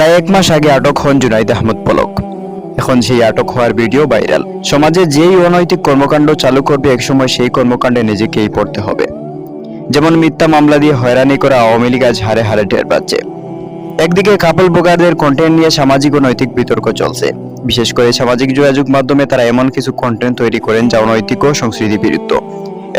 প্রায় এক মাস আগে আটক হন জুনাইদ আহমদ পলক। এখন সেই আটক হওয়ার ভিডিও ভাইরাল। সমাজে যেই অনৈতিক কর্মকাণ্ড চালু করবে একসময় সেই কর্মকাণ্ডে নিজেকেই পড়তে হবে। যেমন মিথ্যা মামলা দিয়ে হয়রানি করা আওয়ামী লীগ আজ হারে হারে টের পাচ্ছে একদিকে কাপল ব্লগারদের কন্টেন্ট নিয়ে সামাজিক ও নৈতিক বিতর্ক চলছে। বিশেষ করে সামাজিক যোগাযোগ মাধ্যমে তারা এমন কিছু কন্টেন্ট তৈরি করেন যা অনৈতিক ও সংস্কৃতি বিরুদ্ধ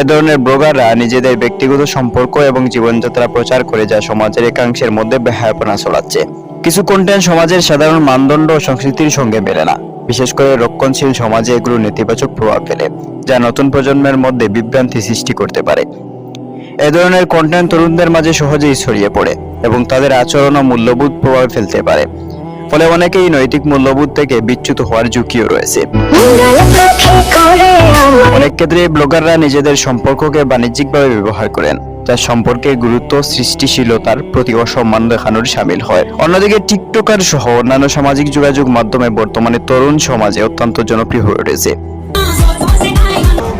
এ ধরনের ব্লগাররা নিজেদের ব্যক্তিগত সম্পর্ক এবং জীবনযাত্রা প্রচার করে যা সমাজের একাংশের মধ্যে বেহায়াপনা ছড়াচ্ছে। কিছু কন্টেন্ট সমাজের সাধারণ মানদণ্ড ও সংস্কৃতির সঙ্গে মেলে না। বিশেষ করে রক্ষণশীল সমাজে এগুলো নেতিবাচক প্রভাব ফেলে, যা নতুন প্রজন্মের মধ্যে বিভ্রান্তি সৃষ্টি করতে পারে। এ ধরনের কন্টেন্ট তরুণদের মাঝে সহজেই ছড়িয়ে পড়ে এবং তাদের আচরণ ও মূল্যবোধ প্রভাব ফেলতে পারে। ফলে অনেকেই নৈতিক মূল্যবোধ থেকে বিচ্যুত হওয়ার ঝুঁকিও রয়েছে। অনেক ক্ষেত্রে ব্লগাররা নিজেদের সম্পর্ককে বাণিজ্যিকভাবে ব্যবহার করেন। যা সম্পর্কের গুরুত্ব সৃষ্টিশীলতার প্রতি অসম্মান দেখানোর সামিল হয়। অন্যদিকে টিকটকার সহ অন্যান্য সামাজিক যোগাযোগ মাধ্যমে বর্তমানে তরুণ সমাজে অত্যন্ত জনপ্রিয় হয়ে উঠেছে।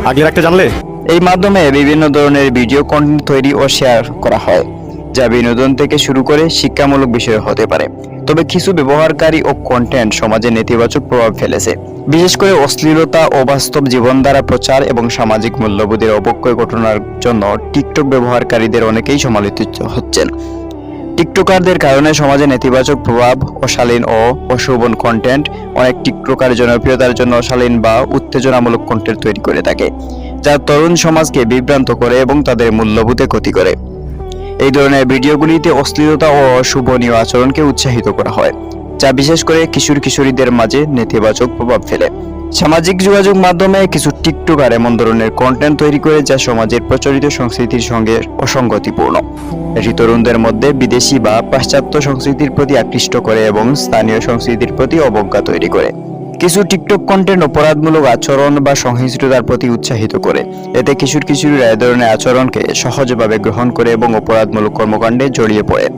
আগে রাখতে জানলে? এই মাধ্যমে বিভিন্ন ধরনের ভিডিও কন্টেন্ট তৈরি ও শেয়ার করা হয় যা বিনোদন থেকে শুরু করে শিক্ষামূলক বিষয় হতে পারে। তবে কিছু ব্যবহারকারী ও কন্টেন্ট সমাজে নেতিবাচক প্রভাব ফেলেছে। বিশেষ করে অশ্লীলতা অবাস্তব জীবন দ্বারা প্রচার এবং সামাজিক মূল্যবোধের অবক্ষয় ঘটনার জন্য টিকটক ব্যবহারকারীদের অনেকেই সমালোচিত হচ্ছেন। টিকটকারদের কারণে সমাজে নেতিবাচক প্রভাব অশালীন ও অশোভন কন্টেন্ট অনেক টিকটকার জনপ্রিয়তার জন্য অশালীন বা উত্তেজনামূলক কন্টেন্ট তৈরি করে থাকে, যা তরুণ সমাজকে বিভ্রান্ত করে এবং তাদের মূল্যবোধে ক্ষতি করে। এই ধরনের ভিডিওগুলিতে অশ্লীলতা ও অশুভনীয় আচরণকে উৎসাহিত করা হয়। যা বিশেষ করে কিশোর কিশোরীদের মাঝে নেতিবাচক প্রভাব ফেলে। সামাজিক যোগাযোগ মাধ্যমে কিছু টিকটকার এমন ধরনের কন্টেন্ট তৈরি করে যা সমাজের প্রচলিত সংস্কৃতির সঙ্গে অসঙ্গতিপূর্ণ। এটি তরুণদের মধ্যে বিদেশি বা পাশ্চাত্য সংস্কৃতির প্রতি আকৃষ্ট করে এবং স্থানীয় সংস্কৃতির প্রতি অবজ্ঞা তৈরি করে। কিছু টিকটক কন্টেন্ট অপরাধমূলক আচরণ বা সহিংসতার প্রতি উৎসাহিত করে। এতে কিশোর কিশোরীরা এ ধরনের আচরণকে সহজভাবে গ্রহণ করে এবং অপরাধমূলক কর্মকাণ্ডে জড়িয়ে পড়ে।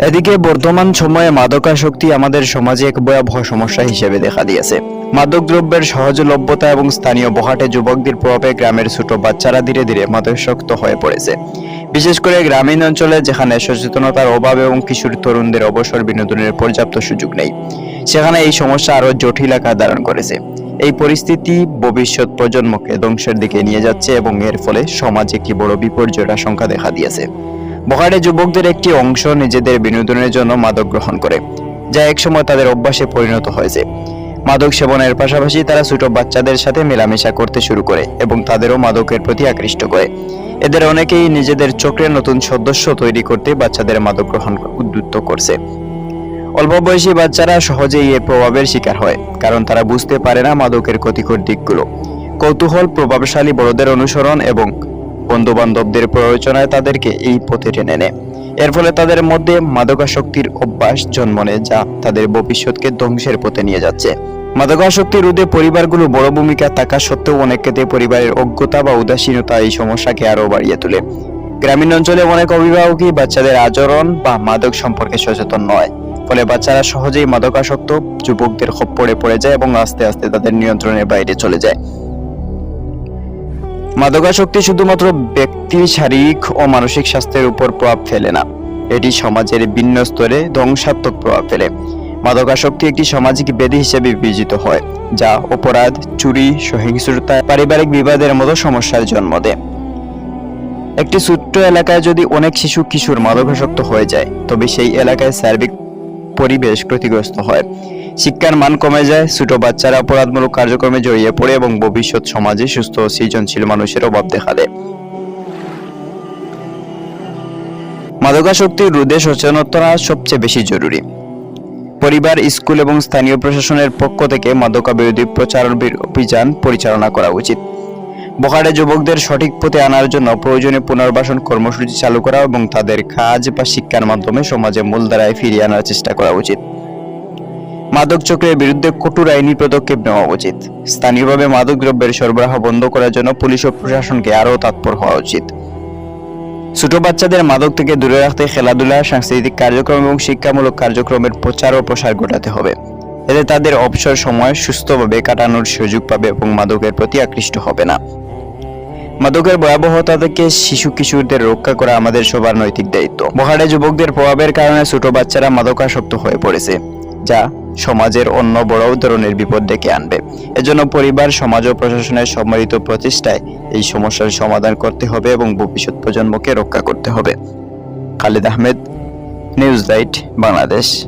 এদিকে বর্তমান সময়ে মাদকাসক্তি আমাদের সমাজে এক ভয়াবহ সমস্যা হিসেবে দেখা দিয়েছে। মাদক দ্রব্যের সহজলভ্যতা এবং স্থানীয় বহাটে যুবকদের প্রভাবে গ্রামের ছোট বাচ্চারা ধীরে ধীরে মাদকাসক্ত হয়ে পড়েছে। বিশেষ করে গ্রামীণ অঞ্চলে যেখানে সচেতনতার অভাব এবং কিশোর তরুণদের অবসর বিনোদনের পর্যাপ্ত সুযোগ নেই, সেখানে এই সমস্যা আরও জটিল আকার ধারণ করেছে। এই পরিস্থিতি ভবিষ্যৎ প্রজন্মকে ধ্বংসের দিকে নিয়ে যাচ্ছে এবং এর ফলে সমাজে কি বড় বিপর্যয়ের আশঙ্কা দেখা দিয়েছে। বহারে যুবকদের একটি অংশ নিজেদের বিনোদনের জন্য মাদক গ্রহণ করে, যা একসময় তাদের অভ্যাসে পরিণত হয়েছে। মাদক সেবনের পাশাপাশি তারা ছোট বাচ্চাদের সাথে মেলামেশা করতে শুরু করে এবং তাদেরও মাদকের প্রতি আকৃষ্ট করে। এদের অনেকেই নিজেদের চক্রের নতুন সদস্য তৈরি করতে বাচ্চাদের মাদক গ্রহণ উদ্বুদ্ধ করছে। অল্প বয়সী বাচ্চারা সহজেই এর প্রভাবের শিকার হয়, কারণ তারা বুঝতে পারে না মাদকের ক্ষতিকর দিকগুলো। কৌতূহল প্রভাবশালী বড়দের অনুসরণ এবং বন্ধু বান্ধবদের প্ররোচনায় তাদেরকে এই পথে টেনে নেয়। এর ফলে তাদের মধ্যে মাদকাসক্তির অভ্যাস জন্ম নেয়, যা তাদের ভবিষ্যৎকে ধ্বংসের পথে নিয়ে যাচ্ছে। মাদকাসক্তি রোধে পরিবারগুলো বড় ভূমিকা থাকা সত্ত্বেও অনেক ক্ষেত্রে পরিবারের অজ্ঞতা বা উদাসীনতা এই সমস্যাকে আরও বাড়িয়ে তোলে। গ্রামীণ অঞ্চলে অনেক অভিভাবকই বাচ্চাদের আচরণ বা মাদক সম্পর্কে সচেতন নয়। ফলে বাচ্চারা সহজেই মাদকাসক্ত যুবকদের খপ্পরে পড়ে যায় এবং আস্তে আস্তে তাদের নিয়ন্ত্রণের বাইরে চলে যায়। মাদকাসক্তি শুধুমাত্র ব্যক্তির শারীরিক ও মানসিক স্বাস্থ্যের উপর প্রভাব ফেলে না। এটি সমাজের ভিন্ন স্তরে ধ্বংসাত্মক প্রভাব ফেলে। মাদকাসক্তি একটি সামাজিক ব্যাধি হিসেবে বিবেচিত হয়, যা অপরাধ, চুরি, সহিংসতা, পারিবারিক বিবাদের মতো সমস্যার জন্ম দেয়। একটি ছোট্ট এলাকায় যদি অনেক শিশু কিশোর মাদকাসক্ত হয়ে যায়, তবে সেই এলাকায় সার্বিক পরিবেশ ক্ষতিগ্রস্ত হয়। শিক্ষার মান কমে যায়, ছোট বাচ্চারা অপরাধমূলক কার্যক্রমে জড়িয়ে পড়ে এবং ভবিষ্যৎ সমাজে সুস্থ ও সৃজনশীল মানুষের অভাব দেখা দেয়। মাদকাসক্তির রোধে সচেতনতা সবচেয়ে বেশি জরুরি। পরিবার, স্কুল এবং স্থানীয় প্রশাসনের পক্ষ থেকে মাদকা বিরোধী প্রচার অভিযান পরিচালনা করা উচিত। বখারে যুবকদের সঠিক পথে আনার জন্য প্রয়োজনীয় পুনর্বাসন কর্মসূচি চালু করা এবং তাদের কাজ বা শিক্ষার মাধ্যমে সমাজে মূলধারায় ফিরিয়ে আনার চেষ্টা করা উচিত। মাদক চক্রের বিরুদ্ধে কঠোর আইনি পদক্ষেপ নেওয়া উচিত। স্থানীয়ভাবে মাদক দ্রব্যের সরবরাহ বন্ধ করার জন্য পুলিশ ও প্রশাসনকে আরও তৎপর হওয়া উচিত। ছোট বাচ্চাদের মাদক থেকে দূরে রাখতে খেলাধুলা, সাংস্কৃতিক কার্যক্রম এবং শিক্ষামূলক কার্যক্রমের প্রচার ও প্রসার ঘটাতে হবে। এতে তাদের অবসর সময় সুস্থভাবে কাটানোর সুযোগ পাবে এবং মাদকের প্রতি আকৃষ্ট হবে না। মাদকের ভয়াবহতা থেকে শিশু কিশোরদের রক্ষা করা আমাদের সবার নৈতিক দায়িত্ব। মহারে যুবকদের প্রভাবের কারণে ছোট বাচ্চারা মাদকাসক্ত হয়ে পড়েছে। যা সমাজের অন্য বড় ধরনের বিপদ ডেকে আনবে। এজন্য পরিবার, সমাজ ও প্রশাসনের সম্মিলিত প্রচেষ্টায় এই সমস্যার সমাধান করতে হবে এবং ভবিষ্যৎ প্রজন্মকে রক্ষা করতে হবে। Khalid Ahmed, news light, Bangladesh.